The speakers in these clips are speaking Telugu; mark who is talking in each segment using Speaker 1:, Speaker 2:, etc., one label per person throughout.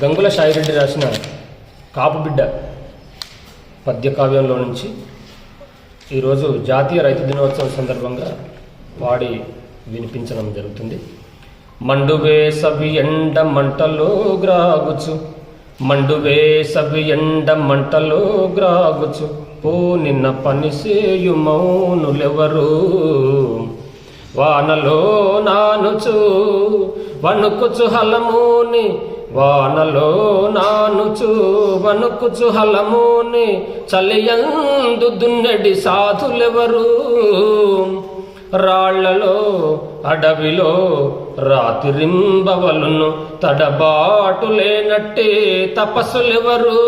Speaker 1: గంగుల సాయిరెడ్డి రాసిన కాపుబిడ్డ పద్యకావ్యంలో పద్య కావ్యంలో నుంచి ఈరోజు జాతీయ రైతు దినోత్సవం సందర్భంగా పాడి వినిపించడం జరుగుతుంది. మండువే సవి ఎండ మంటలో గ్రాగుచు మండువే సవి ఎండ మంటలో గ్రాగుచు పో నిన్న పనిసేయు మౌనులెవరు. వానలో నానుచు వణుకుచు హలముని వానలో నానుచు వణుకుచు హలముని చలియందు దున్నెడి సాధులెవరు? రాళ్ళలో అడవిలో రాతిరింబవలును తడబాటు లేనట్టే తపస్సులెవరు?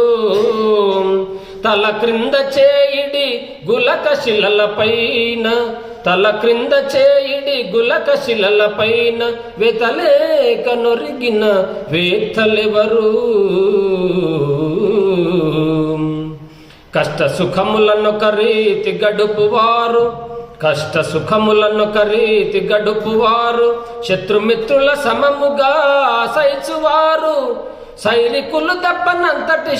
Speaker 1: తల క్రింద చేయిడి గులక శిలలపైన తల క్రింద చేయిడి గులక శిలలపైన వెతలేక నొరిగిన వేత్తలెవరు కష్ట సుఖములను కరీతి గడుపువారు కష్ట సుఖములను కరీతి గడుపువారు శత్రుమిత్రుల సమముగా సైచువారు సైనికులు దప్పనంతటి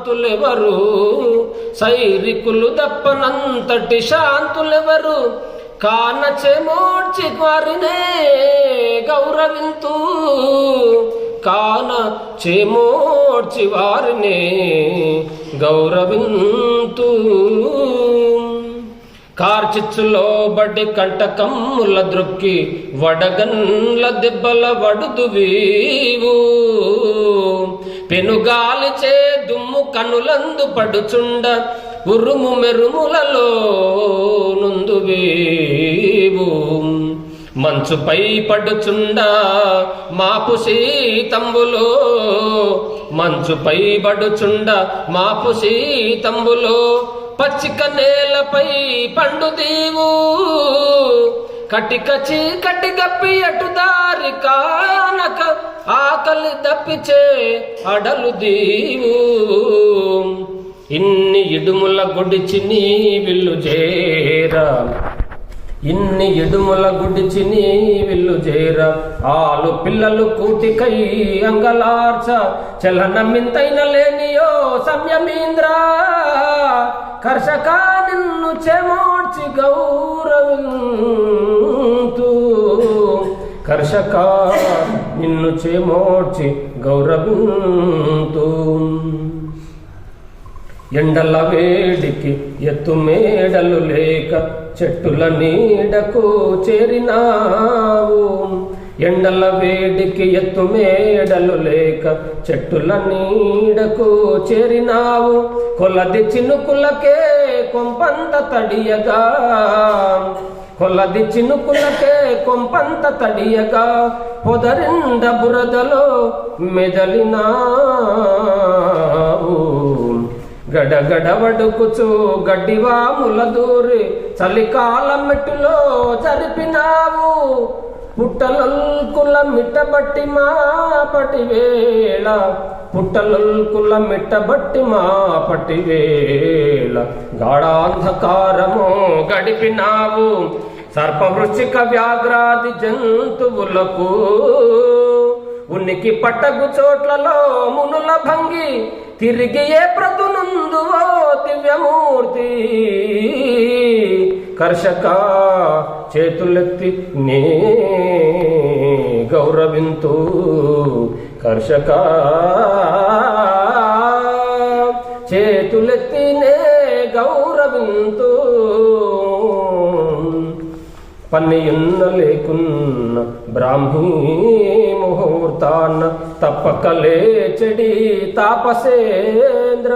Speaker 1: శాంతులెవరు? సైరికులు దప్పనంతటి శాంతులెవరు? కానచెమోడ్చి వారినే గౌరవింతూ కాన చేమోడ్చి వారినే గౌరవింతూ. కార్చిచ్చులో బడి కంటకమ్ముల దృక్కి వడగన్ల దెబ్బల వడుదు వీవు పెనుగాలిచే కనులందు పడుచుండ ఉరుము మెరుములలో నుందు వీవు. మంచుపై పడుచుండ మాపు సీతంబులో. మంచుపై పడుచుండ మాపు సీతంబులో. పచ్చిక నేలపై పండుతీవు కటిక చీకటి గప్పి అటు దారి కానక ఆకలి దప్పిచే అడలు దీవు. ఇన్ని ఇడుముల గుడిచి నీ విల్లు చేరా. ఇన్ని ఇడుముల గుడిచి నీ విల్లు చేర. ఆలు పిల్లలు కూటికై అంగలార్చ చలనమింతైన లేనియో సంయమీంద్ర. కర్షకా నిన్ను చెమోడ్చి గౌరవం కర్షక నిన్ను చేమోడ్చి గౌరవింతు. ఎండల వేడికి ఎత్తు మేడలు లేక చెట్టుల నీడకు చేరినావు. ఎండల వేడికి ఎత్తు మేడలు లేక చెట్టుల నీడకు చేరినావు. కొలది చినుకులకే కొంపంత తడియగా కొలది చినుకులకే కొంపంత తడియగా పొదరింద బురదలో మెదలినావు. గడగడవడుకుచు గడ్డివాముల దూరి చలికాలం మెట్టులో జరిపినావు. పుట్టలల్కుల మిట్టబట్టి మాపటి వేళ పుట్టలొల్కుల మిట్టబట్టి మా వేళ గాఢాంధకారము గడిపినావు. సర్పవృశ్చిక వ్యాఘ్రాది జంతువులకు ఉనికి పట్టగు చోట్లలో మునుల భంగి తిరిగి ఏ ప్రతునందువో దివ్యమూర్తి. కర్షక చేతులెత్తి నే గౌరవింతు కర్షక చేతులెత్తినే గౌరవింతు పన్నియున్న లేకున్న బ్రాహ్మీ ముహూర్తాన్న తప్పక లేచడి తాపసేంద్ర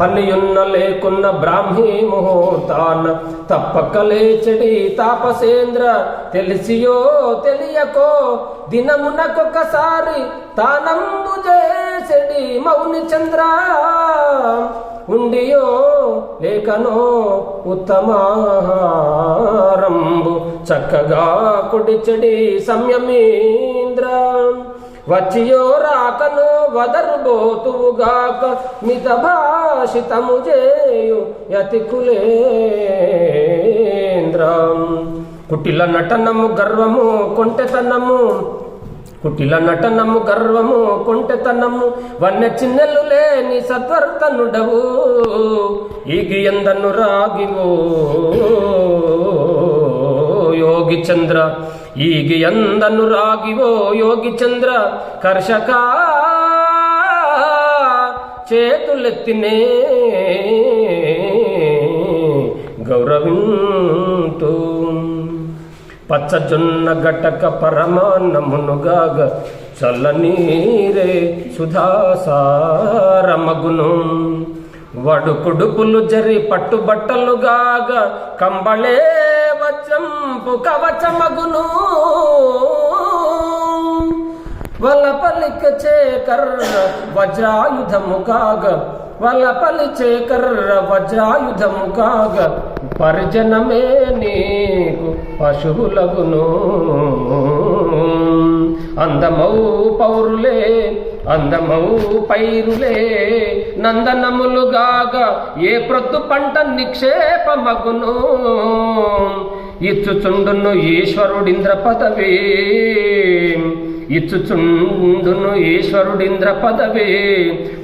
Speaker 1: పలియున్న లేకున్న బ్రాహ్మీ ముహూర్తాన్న తప్పక లేచడి తాపసేంద్ర తెలిసియో తెలియకో దినమునకొకసారి తానంబు చేసడి మౌని చంద్ర. ఉండియో లేకనో ఉత్తమారంబు చక్కగా కుడిచడి సంయమీంద్ర. వచ్చియో రాకనో వదర్బోతుగాక మిత భాషితము చేయు కుటిల నటనము గర్వము కొంటెతనము. కుటిల నటనము గర్వము కొంటెతనము. వన్న చిన్నెలు లేని సత్వర్తనుడవు ఈగి ఎందను రాగివో. యోగి చంద్ర ఈగి ఎందను రాగివో. యోగి చంద్ర కర్షకా చేతులెత్తినే గౌరవింతూ. పచ్చజొన్న గటక పరమాన్నమునుగాగ చల్లనీరే సుధాసారమగును. వడుకుడుపులు జరి పట్టుబట్టలుగాగ కంబళే వచంపు కవచమగును. వల్ల పలిక చేకర్ర వజ్రాయుధము కాగ. వల్ల పలిచే కర్ర వజ్రాయుధము కాగ. పరిజనమే నీకు పశువులగును. అందమౌ పౌరులే అందమౌ పైరులే నందనములుగాగ ఏ ప్రొద్దు పంట నిక్షేపమగును. ఇచ్చుచుండును ఈశ్వరుడింద్ర పదవీ ఇచ్చుచుండును ఈశ్వరుడింద్ర పదవి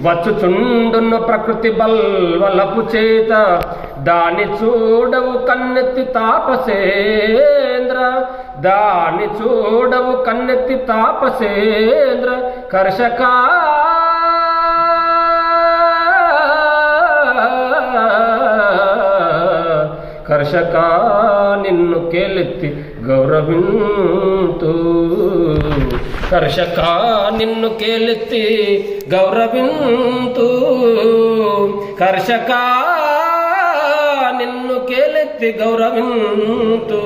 Speaker 1: వచ్చుచుండును ప్రకృతి బల్వలపు చేత. దాని చూడవు కన్నెత్తి తాపసేంద్ర దాని చూడవు కన్నెత్తి తాపసేంద్ర కర్షకా కర్షక నిన్ను కేలెత్తి గౌరవింతూ. కర్షక నిన్ను కేలెత్తి గౌరవింతు కర్షక నిన్ను కేలెత్తి గౌరవింతు